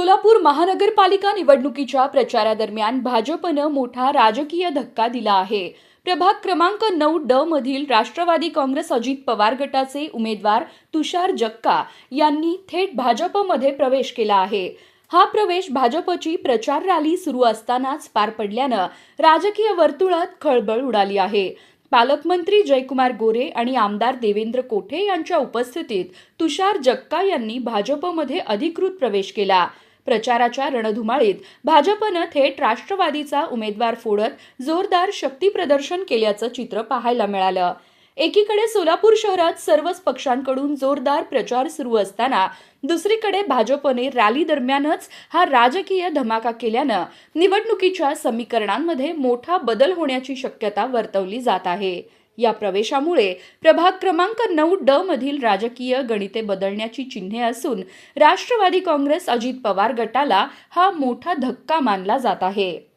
सोलापूर महानगरपालिका निवडणुकीच्या प्रचारादरम्यान भाजपनं मोठा राजकीय धक्का दिला आहे. प्रभाग क्रमांक नऊ ड मधील राष्ट्रवादी काँग्रेस अजित पवार गटाचे उमेदवार तुषार जक्का यांनी थेट भाजपमध्ये प्रवेश केला आहे. हा प्रवेश भाजपची प्रचार रॅली सुरू असतानाच पार पडल्यानं राजकीय वर्तुळात खळबळ उडाली आहे. पालकमंत्री जयकुमार गोरे आणि आमदार देवेंद्र कोठे यांच्या उपस्थितीत तुषार जक्का यांनी भाजपमध्ये अधिकृत प्रवेश केला. प्रचाराच्या रणधुमाळीत भाजपनं थेट राष्ट्रवादीचा उमेदवार फोडत जोरदार शक्तीप्रदर्शन केल्याचं चित्र पाहायला मिळालं. एकीकडे सोलापूर शहरात सर्वच पक्षांकडून जोरदार प्रचार सुरू असताना दुसरीकडे भाजपने रॅली दरम्यानच हा राजकीय धमाका केल्यानं निवडणुकीच्या समीकरणांमध्ये मोठा बदल होण्याची शक्यता वर्तवली जात आहे. या प्रवेशामुळे प्रभाग क्रमांक नऊ ड मधील राजकीय गणिते बदलण्याची चिन्हे असून राष्ट्रवादी काँग्रेस अजित पवार गटाला हा मोठा धक्का मानला जात आहे.